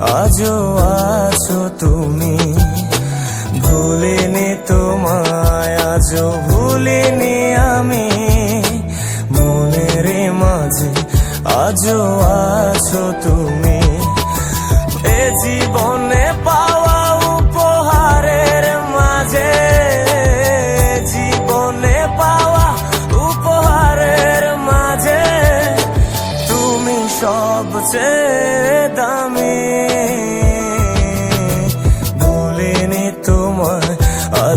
আজও আছো তুমি। ভুলিনি তোমায়, আজও ভুলিনি আমি। মনের মাঝে আজও আছো তুমি। এ জীবনে পাওয়া উপহারের মাঝে, জীবনে পাওয়া উপহারের মাঝে, তুমি সবচেয়ে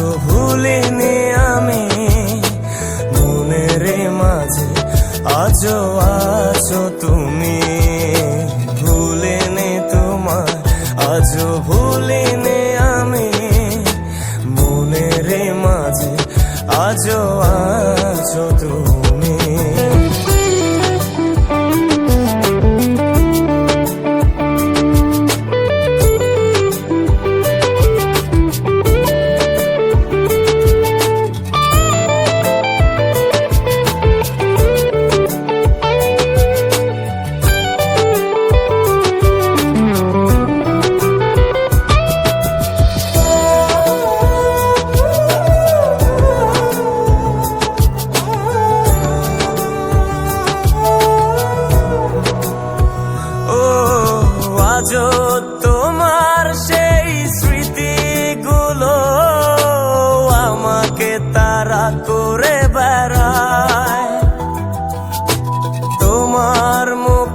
আজও ভুলিনি আমি। মনের মাঝে আজও আছো তুমি। ভুলিনি তোমায় আজও ভুলিনি আমি। মনের মাঝে আজও আছো তুমি।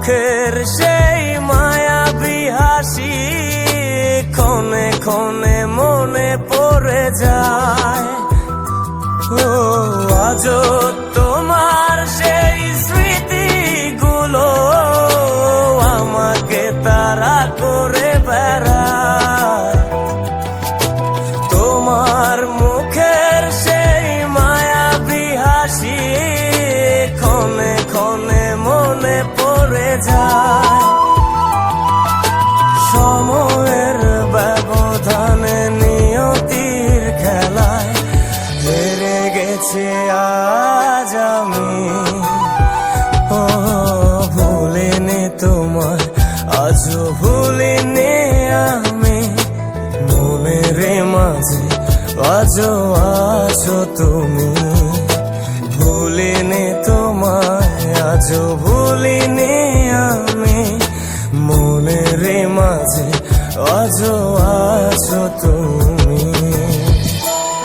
মুখের সেই মায়া বিহাসি ক্ষণে ক্ষণে মনে পড়ে যায়। ও আজ তোমার পড়ে যায়। সময়ের ব্যবধানে নিয়তির খেলায় হেরে গেছে আজ আমি। ও, ভুলিনি তোমার আজও ভুলিনি আমি। মনের মাঝে আজও আছো তুমি। আজও ভুলিনি আমি। মনের মাঝে আজও আছো তুমি।